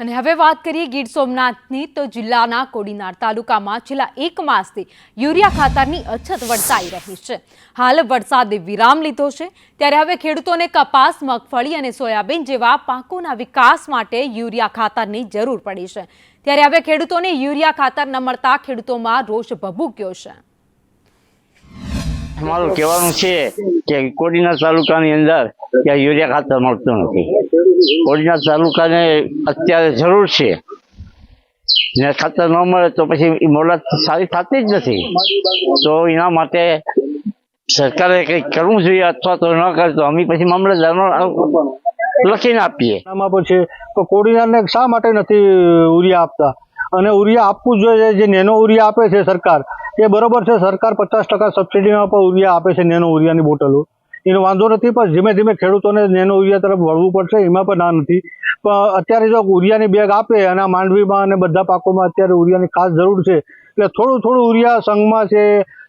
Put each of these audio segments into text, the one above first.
અને હવે વાત કરીએ ગીર સોમનાથની, તો જિલ્લાના કોડીનાર તાલુકામાં છેલ્લા એક માસથી યુરિયા ખાતરની અછત વર્તાઈ રહી છે. હાલ વરસાદે વિરામ લીધો છે. ત્યારે હવે ખેડૂતોને કપાસ, મગફળી અને સોયાબીન જેવા પાકોના વિકાસ માટે યુરિયા ખાતરની જરૂર પડી છે. ત્યારે હવે ખેડૂતોને યુરિયા ખાતર ન મળતા ખેડૂતોમાં રોષ ભભૂક્યો છે. મારું કહેવાનું છે કે કોડીનાર તાલુકાની અંદર ત્યાં યુરિયા ખાતર મળતું નથી. કોડીનાર તાલુકાને અત્યારે જરૂર છે. ને ખાતર ન મળે તો પછી એ સારી થતી જ નથી. તો એના માટે સરકારે કંઈક કરવું જોઈએ અથવા તો ન કરે તો અમે પછી મામલતદારનો લખીને આપીએ. આમાં પણ છે. તો કોડીનારને શા માટે નથી ઉરિયા આપતા? અને ઉરિયા આપવું જોઈએ જે નેનો ઉરિયા આપે છે સરકાર એ બરોબર છે, સરકાર પચાસ ટકા સબસિડીમાં પણ ઉરિયા આપે છે, નેનો ઉરિયાની બોટલો. એનો વાંધો નથી, પણ ધીમે ધીમે ખેડૂતોને નેનો ઉરિયા તરફ વળવું પડશે, એમાં પણ ના નથી. પણ અત્યારે જો યુરિયાની બેગ આપે અને માંડવીમાં અને બધા પાકોમાં અત્યારે ઉરિયાની ખાસ જરૂર છે એટલે થોડું થોડું ઉરિયા સંઘમાં છે,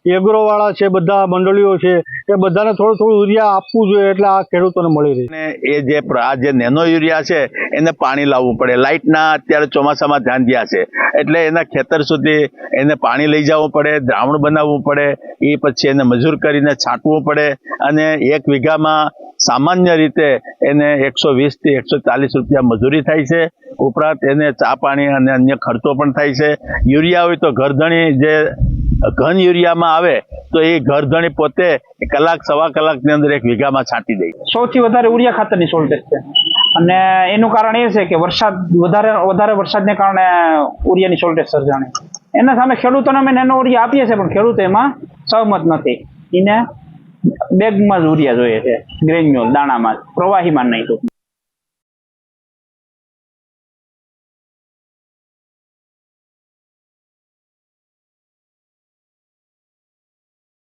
એગ્રોવાળા છે, બધા મંડળીઓ છે, એ બધાને થોડું થોડું ઉરિયા આપવું જોઈએ એટલે આ ખેડૂતોને મળી રહે. અને એ જે આ જે નેનો યુરિયા છે, એને પાણી લાવવું પડે. લાઇટના અત્યારે ચોમાસામાં ધ્યાન ગયા છે. એટલે એના ખેતર સુધી એને પાણી લઈ જવું પડે, દ્રાવણ બનાવવું પડે, એ પછી એને મજૂર કરીને છાંટવું પડે અને એક વીઘામાં સામાન્ય રીતે એને એકસો વીસથી એકસો ચાલીસ રૂપિયા મજૂરી થાય છે. ઉપરાંત એને ચા પાણી અને અન્ય ખર્ચો પણ થાય છે. યુરિયા હોય તો ઘરધણી જે ઘન યુરિયામાં આવે, તો એ ઘરધણી પોતે કલાક, સવા કલાકની અંદર એક વીઘામાં છાંટી દે. સૌથી વધારે ઉરિયા ખાતરની શોર્ટેજ છે. અને એનું કારણ એ છે કે વરસાદ વધારે વધારે વરસાદને કારણે યુરિયાની શોર્ટેજ સર્જાણી. એના સામે ખેડૂતોને અમે નેનો ઉરિયા આપીએ છીએ, પણ ખેડૂતો એમાં સહમત નથી. એને બેગમાં જ ઉરિયા જોઈએ છે. ગ્રેન્યુઅલ દાણામાં પ્રવાહીમાં નહીં તો.